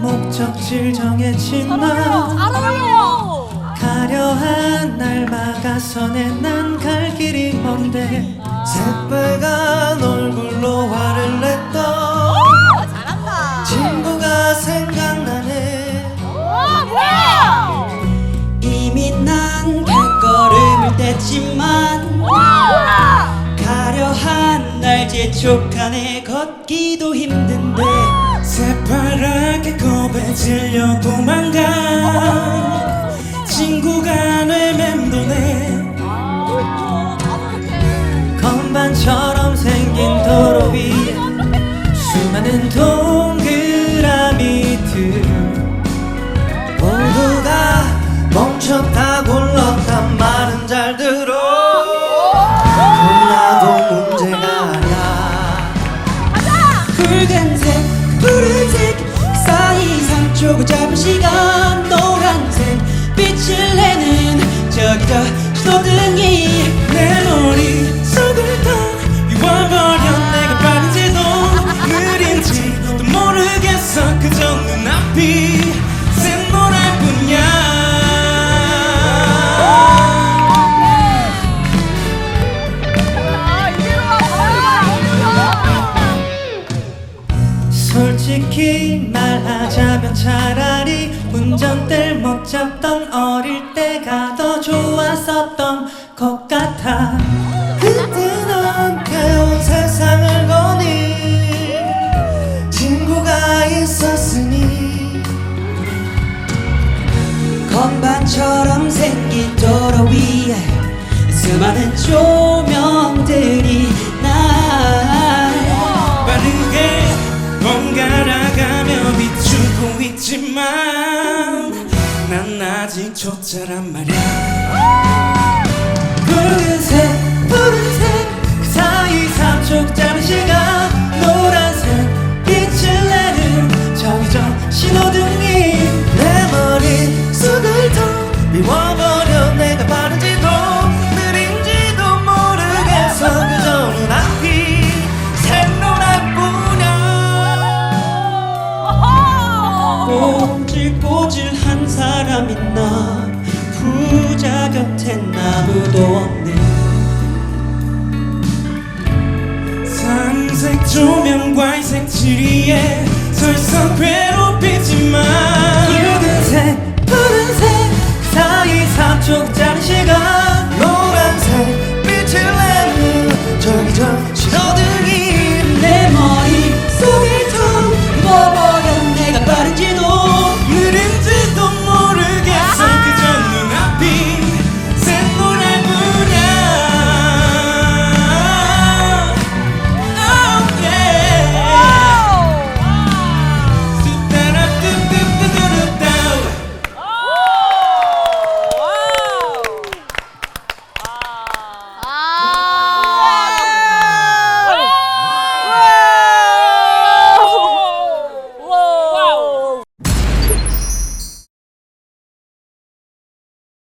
목적지를 정했지만 알아요. 가려한 날 막아서네 난 갈 길이 먼데 새빨간 얼굴로 화를 냈던 잘한다. 친구가 생각나네 와 뭐야? 이미 난 발걸음을 뗐지만 와. 가려한 날 재촉하네 걷기도 힘든데 새파 겁에 질려 도망가. 친구가 내 맴도네 삼초고 잡은 시간 노란색 빛을 내는 저기 저 신호등이 내 머릿속을 다 비워버려 내가 빠른지도 느린지도 모르겠어. 그저 눈앞이 솔직히 말하자면 차라리 운전대를 못 잡던 어릴 때가 더 좋았었던 것 같아. 그때 너한테 온 세상을 거니 친구가 있었으니 건반처럼 생긴 도로 위에 수많은 조 번갈아가며 비추고 있지만 난 아직 초짜란 말이야 뿐이야 꼬질꼬질 한 사람 있나. 부자 곁엔 아무도 없네. 삼색 조명과 이 색칠이에 설서 괴롭히지만. 붉은색 푸른색 그 사이 삼쪽 짧은 시간